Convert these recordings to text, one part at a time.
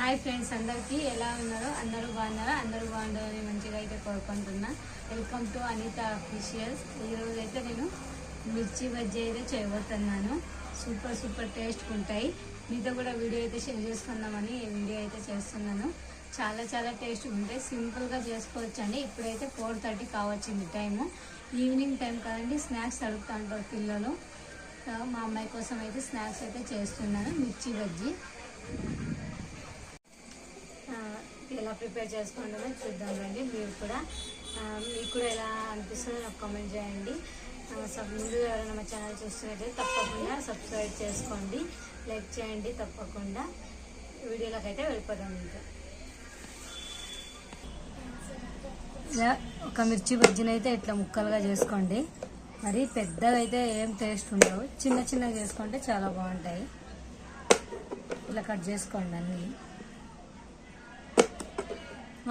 Hi friends అందరికీ ఎలా ఉన్నారో? అందరూ బాగున్నారా? అందరూ బాగుండాలని మంచిగా అయితే కోరుకుంటున్నా. Welcome to Anitha officials. ఈరోజు అయితే నేను మిర్చి బజ్జీ అయితే చేయబోతున్నాను. సూపర్ సూపర్ టేస్ట్ ఉంటాయి. మీతో కూడా వీడియో అయితే షేర్ చేసుకుందామని ఈ వీడియో అయితే చేస్తున్నాను. చాలా చాలా టేస్ట్ ఉంటాయి. సింపుల్గా చేసుకోవచ్చు అండి ఇప్పుడైతే ఫోర్ థర్టీ కావచ్చింది టైము. ఈవినింగ్ టైం కదండి స్నాక్స్ అడుగుతూ ఉంటారు పిల్లలు. మా అమ్మాయి కోసం అయితే స్నాక్స్ అయితే చేస్తున్నాను మిర్చి బజ్జీ. ఎలా ప్రిపేర్ చేసుకుంటామో చూద్దాం రండి. మీరు కూడా మీకు కూడా ఎలా అనిపిస్తుందో నాకు కామెంట్ చేయండి. సబ్ ముందు ఎవరైనా మా ఛానల్ చూస్తున్నట్లయితే తప్పకుండా సబ్స్క్రైబ్ చేసుకోండి. లైక్ చేయండి తప్పకుండా. వీడియోలోకి అయితే వెళ్ళిపోదాం ఇంకా. ఇలా ఒక మిర్చి బజ్జీని అయితే ఇట్లా ముక్కలుగా చేసుకోండి. మరి పెద్దగా అయితే ఏం టేస్ట్ ఉండవు. చిన్న చిన్నగా చేసుకుంటే చాలా బాగుంటాయి. ఇలా కట్ చేసుకోండి అన్నీ.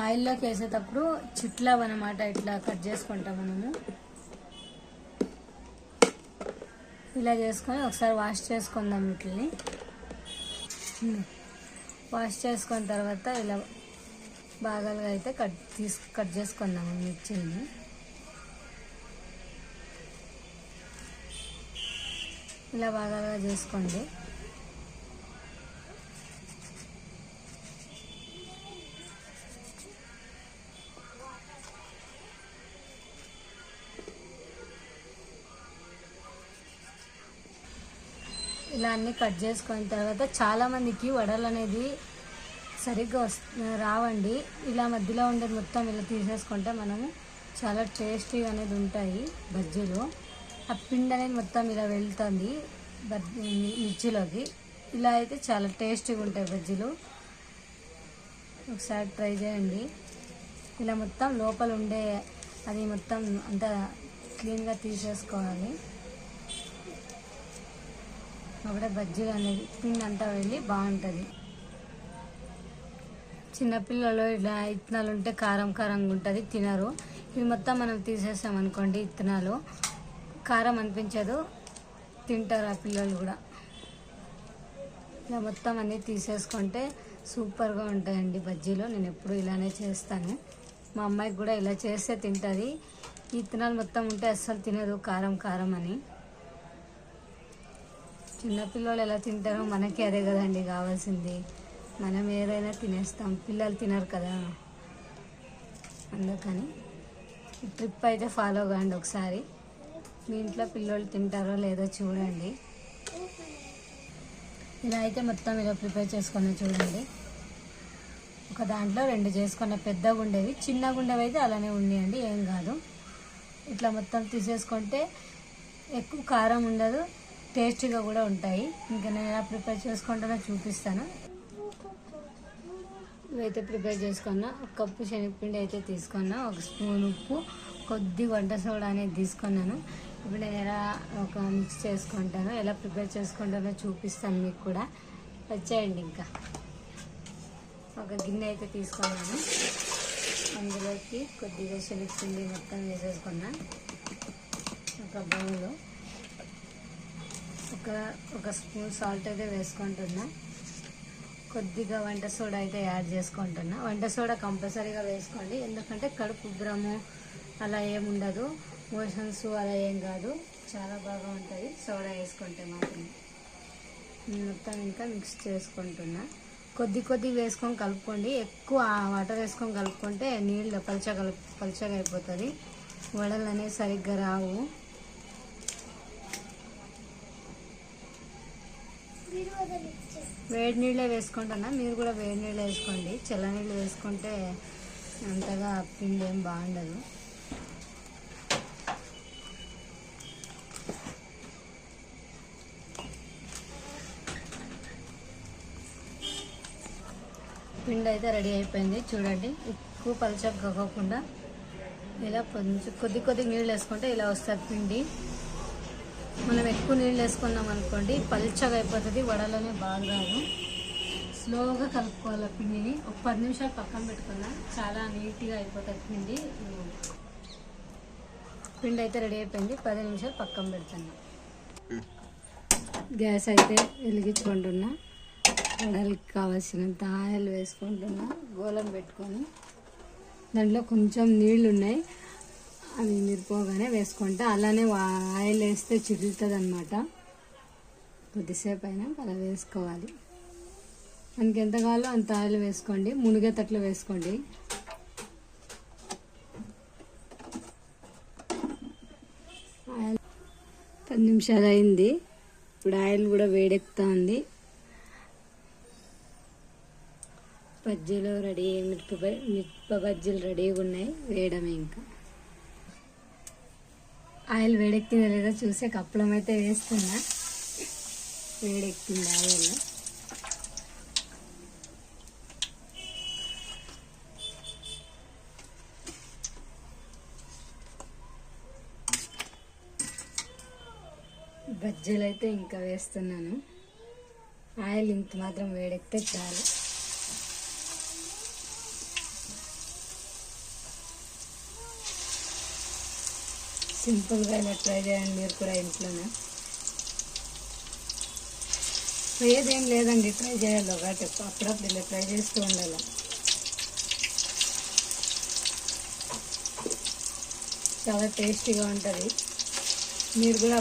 ఆయిల్లోకి వేసేటప్పుడు చిట్లవ్ అనమాట ఇట్లా కట్ చేసుకుంటాం మనము. ఇలా చేసుకొని ఒకసారి వాష్ చేసుకుందాం వీటిని. వాష్ చేసుకున్న తర్వాత ఇలా భాగాలుగా అయితే కట్ తీసు కట్ చేసుకుందాము మిర్చిని. ఇలా భాగాలుగా చేసుకోండి. ఇలా అన్ని కట్ చేసుకున్న తర్వాత చాలా మందికి వడలు అనేది సరిగ్గా వస్ రావండి. ఇలా మధ్యలో ఉండేది మొత్తం ఇలా తీసేసుకుంటే మనము చాలా టేస్టీగా అనేది ఉంటాయి బజ్జీలు. ఆ పిండి అనేది మొత్తం ఇలా వెళ్తుంది బజ్జీ మిర్చిలోకి. ఇలా అయితే చాలా టేస్టీగా ఉంటాయి బజ్జీలు. ఒకసారి ట్రై చేయండి. ఇలా మొత్తం లోపల ఉండే అది మొత్తం అంతా క్లీన్గా తీసేసుకోవాలి. అప్పుడే బజ్జీలు అనేది పిండి అంతా వెళ్ళి బాగుంటుంది. చిన్నపిల్లలు ఇట్లా ఇత్తనాలు ఉంటే కారం కారంగా ఉంటుంది తినరు. ఇవి మొత్తం మనం తీసేసాం అనుకోండి ఇత్తనాలు. కారం అనిపించదు తింటారు ఆ పిల్లలు కూడా. ఇలా మొత్తం అన్నీ తీసేసుకుంటే సూపర్గా ఉంటాయండి బజ్జీలు. నేను ఎప్పుడు ఇలానే చేస్తాను. మా అమ్మాయికి కూడా ఇలా చేస్తే తింటుంది. ఈ ఇత్తనాలు మొత్తం ఉంటే అస్సలు తినదు కారం కారం అని. చిన్నపిల్లలు ఎలా తింటారో మనకి అదే కదండి కావాల్సింది. మనం ఏదైనా తినేస్తాం. పిల్లలు తినరు కదా. అందుకని ట్రిప్ అయితే ఫాలో కాండి ఒకసారి. మీ ఇంట్లో పిల్లలు తింటారో లేదో చూడండి. ఇలా అయితే మొత్తం ఇలా ప్రిపేర్ చేసుకున్న చూడండి. ఒక దాంట్లో రెండు చేసుకున్న పెద్దగా ఉండేవి. చిన్నగా ఉండేవి అయితే అలానే ఉండేయండి ఏం కాదు. ఇట్లా మొత్తం తీసేసుకుంటే ఎక్కువ కారం ఉండదు. టేస్టీగా కూడా ఉంటాయి. ఇంకా నేను ఎలా ప్రిపేర్ చేసుకుంటానో చూపిస్తాను. ఇవైతే ప్రిపేర్ చేసుకున్నా. ఒక కప్పు శనగపిండి అయితే తీసుకున్నా. ఒక స్పూన్ ఉప్పు కొద్ది వంట సోడా అనేది తీసుకున్నాను. ఇప్పుడు నేను ఎలా ఒక మిక్స్ చేసుకుంటాను ఎలా ప్రిపేర్ చేసుకుంటానో చూపిస్తాను మీకు కూడా. వచ్చేయండి ఇంకా. ఒక గిన్నె అయితే తీసుకున్నాను. అందులోకి కొద్దిగా శనగపిండి మొత్తం వేసేసుకున్నా. ఒక బౌల్లో. ఒక ఒక స్పూన్ సాల్ట్ అయితే వేసుకుంటున్నా. కొద్దిగా వంట సోడా అయితే యాడ్ చేసుకుంటున్నా. వంట సోడా కంపల్సరీగా వేసుకోండి. ఎందుకంటే కడుపు ఉబ్బరము అలా ఏముండదు మోషన్స్ అలా ఏం కాదు. చాలా బాగా ఉంటుంది సోడా వేసుకుంటే మాత్రం మొత్తం ఇంకా మిక్స్ చేసుకుంటున్నా. కొద్ది కొద్ది వేసుకొని కలుపుకోండి. ఎక్కువ వాటర్ వేసుకొని కలుపుకుంటే నీళ్ళు పల్చ కలుపు పల్చగా అయిపోతుంది వడలు అనేవి సరిగ్గా రావు. వేడి నీళ్ళే వేసుకుంటున్నా మీరు కూడా వేడి నీళ్ళు వేసుకోండి. చల్ల నీళ్ళు వేసుకుంటే అంతగా పిండి ఏం బాగుండదు. పిండి అయితే రెడీ అయిపోయింది. చూడండి ఎక్కువ పలచగా కాకుండా ఇలా కొంచెం కొద్ది కొద్ది నీళ్ళు వేసుకుంటే ఇలా వస్తుంది పిండి. మనం ఎక్కువ నీళ్ళు వేసుకున్నాం అనుకోండి పల్చగా అయిపోతుంది వడలోనే బాగా స్లోగా కలుపుకోవాలి పిండిని. ఒక పది నిమిషాలు పక్కన పెట్టుకున్నా చాలా నీట్గా అయిపోతుంది పిండి. పిండి అయితే రెడీ అయిపోయింది. పది నిమిషాలు పక్కన పెడుతున్నా. గ్యాస్ అయితే వెలిగించుకుంటున్నా. వడలకి కావాల్సినంత ఆయిల్ వేసుకుంటున్నా. గోలం పెట్టుకొని. దాంట్లో కొంచెం నీళ్ళు ఉన్నాయి. అవి మిరిపోగానే వేసుకుంటా. అలానే ఆయిల్ వేస్తే చిగులుతుంది అనమాట కొద్దిసేపు అయినా అలా వేసుకోవాలి. మనకి ఎంత కావాలో అంత ఆయిల్ వేసుకోండి. మునిగేటట్లు వేసుకోండి. ఆయిల్ పది నిమిషాలు అయింది. ఇప్పుడు ఆయిల్ కూడా వేడెక్కుతా ఉంది. బజ్జీలు రెడీ మిరప మిరప బజ్జీలు రెడీగా ఉన్నాయి. వేయడమే ఇంకా. ఆయిల్ వేడెక్కిందా లేదా చూసే కప్పలం అయితే వేస్తున్నా. వేడెక్కింది ఆయిల్. బజ్జీలు అయితే ఇంకా వేస్తున్నాను. ఆయిల్ ఇంత మాత్రం వేడెక్కితే చాలు. సింపుల్గా ఇలా ట్రై చేయండి మీరు కూడా ఇంట్లోనే. ఏదేం లేదండి ట్రై చేయాలి ఒకటి. అప్పుడప్పుడు ఇలా ట్రై చేస్తూ ఉండాలి. చాలా టేస్టీగా ఉంటుంది. మీరు కూడా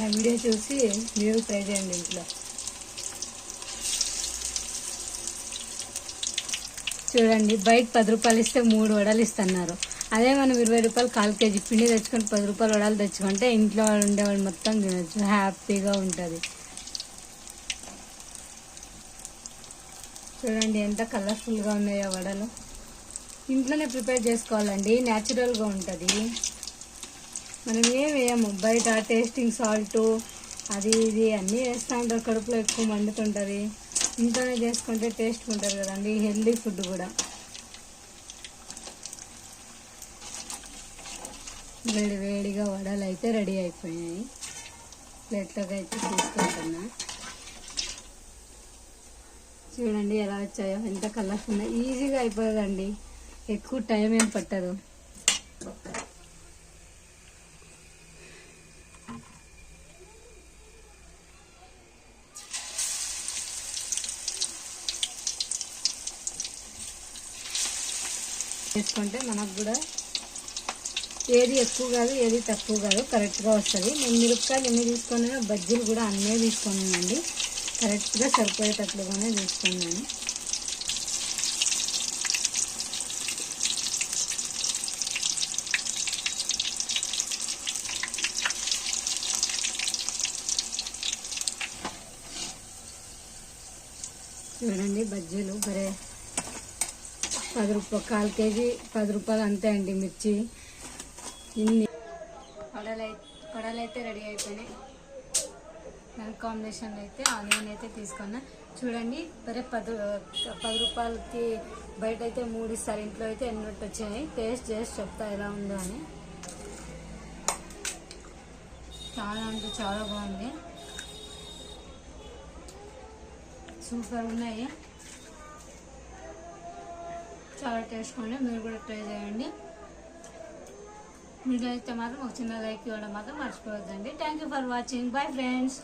నా వీడియో చూసి మీరు ట్రై చేయండి ఇంట్లో. చూడండి బయట పది రూపాయలు ఇస్తే మూడు వడలు ఇస్తున్నారు. అదే మనం ఇరవై రూపాయలు కాల్ కేజీ పిండి తెచ్చుకొని పది రూపాయలు వడలు తెచ్చుకుంటే ఇంట్లో వాళ్ళు ఉండేవాళ్ళు మొత్తం తినచ్చు. హ్యాపీగా ఉంటుంది. చూడండి ఎంత కలర్ఫుల్గా ఉన్నాయో వడలు. ఇంట్లోనే ప్రిపేర్ చేసుకోవాలండి. న్యాచురల్గా ఉంటుంది. మనం ఏం వేయము. బయట టేస్టింగ్ సాల్ట్ అది ఇది అన్నీ వేస్తూ ఉంటారు. కడుపులో ఎక్కువ మండుతుంటుంది. ఇంట్లోనే చేసుకుంటే టేస్ట్ ఉంటుంది కదండి. హెల్దీ ఫుడ్ కూడా. వేడి వేడిగా వడలు అయితే రెడీ అయిపోయాయి ప్లేట్లోకి అయితే తీసుకుంటున్నా. చూడండి ఎలా వచ్చాయో ఎంత కలర్ఫుల్ ఈజీగా అయిపోతుందండి ఎక్కువ టైం ఏం పట్టదు. చేసుకుంటే మనకు కూడా ఏది ఎక్కువ కాదు ఏది తక్కువ కాదు కరెక్ట్గా వస్తుంది. నేను మిరపకాయలు ఎన్ని తీసుకున్నానో బజ్జీలు కూడా అన్నీ తీసుకున్నానండి. కరెక్ట్గా సరిపోయేటట్లుగానే తీసుకున్నాను. చూడండి బజ్జీలు బరే పది రూపాయలు కాల్ కేజీ పది రూపాయలు అంతే అండి మిర్చి. ఇన్ని. వడలు వడలు అయితే రెడీ అయిపోయినాయి. దాని కాంబినేషన్ అయితే ఆనియన్ అయితే తీసుకున్నా. చూడండి బరే పది పది రూపాయలకి బయట అయితే మూడు ఇస్తారు ఇంట్లో అయితే ఎన్ని వచ్చాయి? టేస్ట్ చేసి చెప్తా ఎలా ఉందో అని. చాలా అంటే చాలా బాగుంది. సూపర్ ఉన్నాయి. చాలా టేస్ట్ ఉంది మీరు కూడా ట్రై చేయండి. వీడియో అయితే మాత్రం ఒక చిన్న లైక్ ఇవ్వడం మాత్రం మర్చిపోవద్దండి. Thank you for watching bye friends